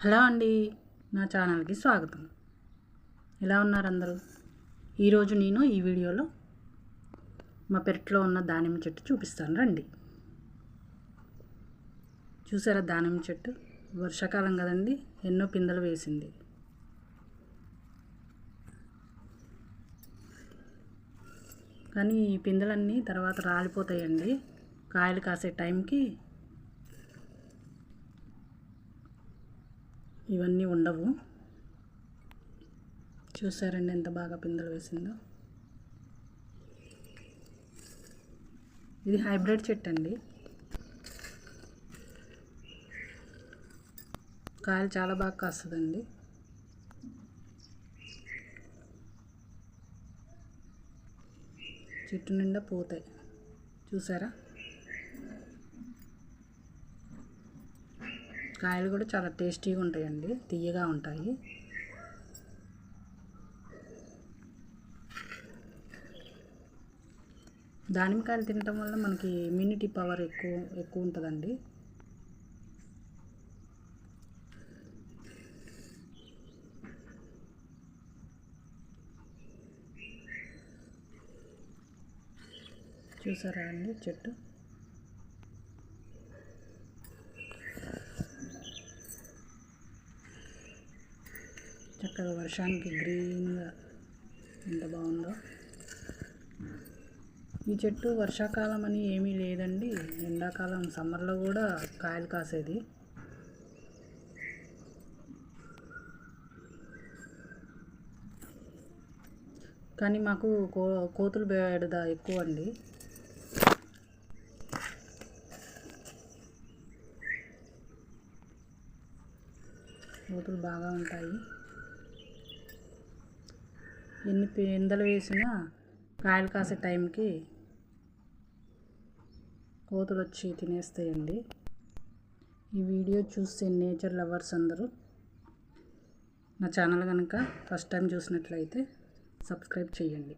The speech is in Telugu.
హలో అండి నా ఛానల్కి స్వాగతం. ఎలా ఉన్నారు అందరూ? ఈరోజు నేను ఈ వీడియోలో మా పెరట్లో ఉన్న దానిమ్మ చెట్టు చూపిస్తాను రండి. చూసారా దానిమ్మ చెట్టు? వర్షాకాలం కదండి ఎన్నో పిందెలు వేసింది. కానీ ఈ పిందెలన్నీ తర్వాత రాలిపోతాయండి. కాయలు కాసే టైంకి ఇవన్నీ ఉండవు. చూసారండి ఎంత బాగా పిందెలు వేసిందో. ఇది హైబ్రిడ్ చెట్టు అండి కాయలు చాలా బాగా కాస్తుందండి. చెట్టు నిండా పోతాయి. చూసారా? కాయలు కూడా చాలా టేస్టీగా ఉంటాయండి తీయగా ఉంటాయి. దానిమ్మకాయలు తినటం వల్ల మనకి ఇమ్యూనిటీ పవర్ ఎక్కువ ఎక్కువ ఉంటుందండి. చూసారా అండి చెట్టు? చక్కగా వర్షానికి గ్రీన్గా ఎంత బాగుందో. ఈ చెట్టు వర్షాకాలం అని ఏమీ లేదండి. ఎండాకాలం సమ్మర్లో కూడా కాయలు కాసేది. కానీ మాకు కో కోతులు బేడద ఎక్కువ అండి. కోతులు బాగా ఉంటాయి. ఎన్ని పిందలు వేసినా కాయలు కాసే టైంకి కోతులు వచ్చి తినేస్తాయండి. ఈ వీడియో చూస్తే నేచర్ లవర్స్ అందరూ నా ఛానల్ కనుక ఫస్ట్ టైం చూసినట్లయితే సబ్స్క్రైబ్ చేయండి.